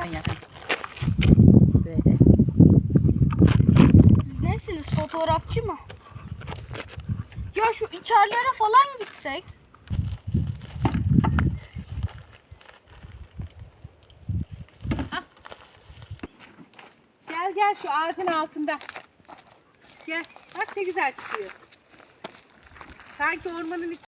Ayşe. Böyle. Nesiniz fotoğrafçı mı? Ya şu içerilere falan gitsek. Ah. Gel gel şu ağacın altında. Gel. Bak ne güzel çıkıyor. Sanki ormanın